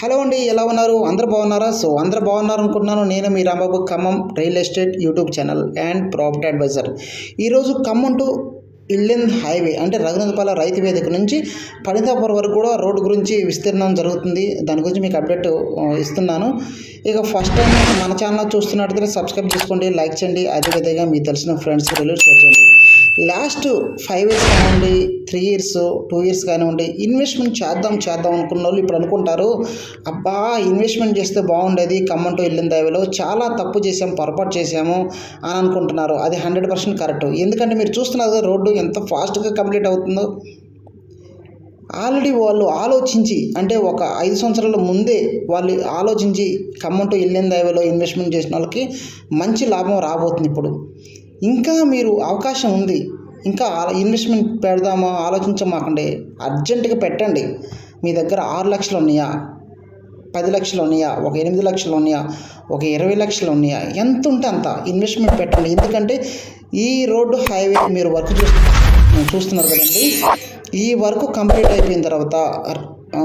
Hello అండి ఎలా ఉన్నారు? అందరు బాగున్నారా? సో అందరు బాగున్నారు అనుకుంటున్నాను నేను మీ Rambabu Khammam real estate YouTube channel and property advisor. ఈరోజు ఖమ్మం టు ఇల్లెన్ హైవే అంటే రఘునాథపాల రైతు వేదిక నుంచి పడితాపూర్ వరకు కూడా రోడ్డు గురించి విస్తీర్ణం జరుగుతుంది. దాని గురించి మీకు అప్డేట్ ఇస్తున్నాను. ఇక ఫస్ట్ టైం మన ఛానల్ చూస్తున్నట్టయితే సబ్స్క్రైబ్ చేసుకోండి లైక్ చేయండి. అదేవిధంగా మీకు తెలిసిన ఫ్రెండ్స్ రిలేట్ షేర్ చేయండి. లాస్ట్ ఫైవ్ ఇయర్స్ కానివ్వండి త్రీ ఇయర్స్ టూ ఇయర్స్ కానివ్వండి ఇన్వెస్ట్మెంట్ చేద్దాం చేద్దాం అనుకున్న వాళ్ళు ఇప్పుడు అనుకుంటారు అబ్బా ఇన్వెస్ట్మెంట్ చేస్తే బాగుండేది ఖమ్మం టు ఇల్లిన దైవలో చాలా తప్పు చేసాం పొరపాటు చేసాము అని అనుకుంటున్నారు. అది హండ్రెడ్ పర్సెంట్ కరెక్ట్ ఎందుకంటే మీరు చూస్తున్నారు కదా రోడ్డు ఎంత ఫాస్ట్గా కంప్లీట్ అవుతుందో. ఆల్రెడీ వాళ్ళు ఆలోచించి అంటే ఒక ఐదు సంవత్సరాల ముందే వాళ్ళు ఆలోచించి ఖమ్మం టు ఇల్లిన దైవలో ఇన్వెస్ట్మెంట్ చేసిన వాళ్ళకి మంచి లాభం రాబోతుంది ఇప్పుడు. ఇంకా మీరు అవకాశం ఉంది. ఇంకా ఇన్వెస్ట్మెంట్ పెడదామా? ఆలోచించమాకండి. అర్జెంటుగా పెట్టండి. మీ దగ్గర ఆరు లక్షలు ఉన్నాయా? పది లక్షలు ఉన్నాయా? ఒక ఎనిమిది లక్షలు ఉన్నాయా? ఒక ఇరవై లక్షలు ఉన్నాయా? ఎంత ఉంటే అంత ఇన్వెస్ట్మెంట్ పెట్టండి. ఎందుకంటే ఈ రోడ్డు హైవే మీరు వర్క్ చూస్తు చూస్తున్నారు కదండి. ఈ వర్క్ కంప్లీట్ అయిపోయిన తర్వాత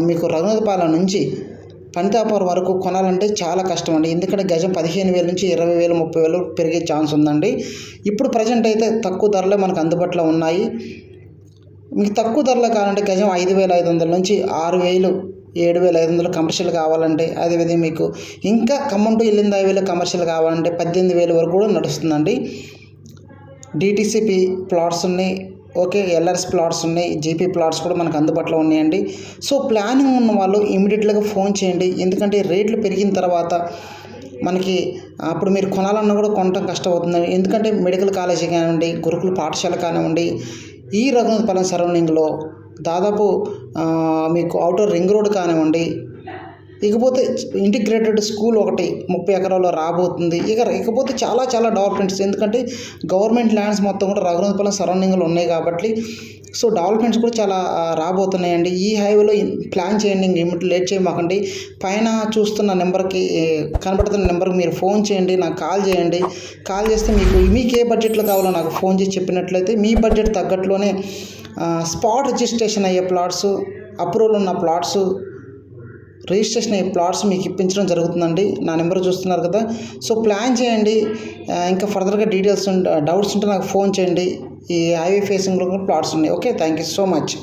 మీకు రఘునాథపాలెం నుంచి పనితాపురం వరకు కొనాలంటే చాలా కష్టం అండి ఎందుకంటే గజం పదిహేను వేల నుంచి ఇరవై వేలు ముప్పై వేలు పెరిగే ఛాన్స్ ఉందండి. ఇప్పుడు ప్రజెంట్ అయితే తక్కువ ధరలే మనకు అందుబాటులో ఉన్నాయి. మీకు తక్కువ ధరలో కావాలంటే గజం ఐదు వేల ఐదు వందల నుంచి ఆరు వేలు ఏడు వేల ఐదు వందలు కమర్షియల్ కావాలంటే అదేవిధంగా మీకు ఇంకా ఖమ్మం టు ఎల్లింది ఐదు వేలు కమర్షియల్ కావాలంటే పద్దెనిమిది వేల వరకు కూడా నడుస్తుందండి. డిటీసీపీ ప్లాట్స్ ఉన్నాయి. ఓకే ఎల్ఆర్ఎస్ ప్లాట్స్ ఉన్నాయి జీపీ ప్లాట్స్ కూడా మనకు అందుబాటులో ఉన్నాయండి. సో ప్లానింగ్ ఉన్న వాళ్ళు ఇమీడియట్గా ఫోన్ చేయండి. ఎందుకంటే రేట్లు పెరిగిన తర్వాత మనకి అప్పుడు మీరు కొనాలన్నా కూడా కొనటం కష్టమవుతుంది. ఎందుకంటే మెడికల్ కాలేజీ కానివ్వండి గురుకుల పాఠశాల కానివ్వండి ఈ రఘునాథపాలెం సరౌండింగ్లో దాదాపు మీకు అవుటర్ రింగ్ రోడ్ కానివ్వండి ఇకపోతే ఇంటిగ్రేటెడ్ స్కూల్ ఒకటి ముప్పై ఎకరాల్లో రాబోతుంది. ఇక ఇకపోతే చాలా చాలా డెవలప్మెంట్స్ ఎందుకంటే గవర్నమెంట్ ల్యాండ్స్ మొత్తం కూడా రఘునాథపాలెం సరౌండింగ్లో ఉన్నాయి కాబట్టి సో డెవలప్మెంట్స్ కూడా చాలా రాబోతున్నాయండి. ఈ హైవేలో ప్లాన్ చేయండి. ఇంకేమిటి లేట్ చేయమాకండి. పైన చూస్తున్న నెంబర్కి కనబడుతున్న నెంబర్కి మీరు ఫోన్ చేయండి. నాకు కాల్ చేయండి. కాల్ చేస్తే మీకు మీకు ఏ బడ్జెట్లో కావాలో నాకు ఫోన్ చేసి చెప్పినట్లయితే మీ బడ్జెట్ తగ్గట్లోనే స్పాట్ రిజిస్ట్రేషన్ అయ్యే ప్లాట్స్ అప్రూవల్ ఉన్న ప్లాట్స్ రిజిస్ట్రేషన్ అయ్యే ప్లాట్స్ మీకు ఇప్పించడం జరుగుతుందండి. నా నెంబర్ చూస్తున్నారు కదా. సో ప్లాన్ చేయండి. ఇంకా ఫర్దర్గా డీటెయిల్స్ డౌట్స్ ఉంటే నాకు ఫోన్ చేయండి. ఈ హైవే ఫేసింగ్లో కూడా ప్లాట్స్ ఉన్నాయి. Okay thank you so much.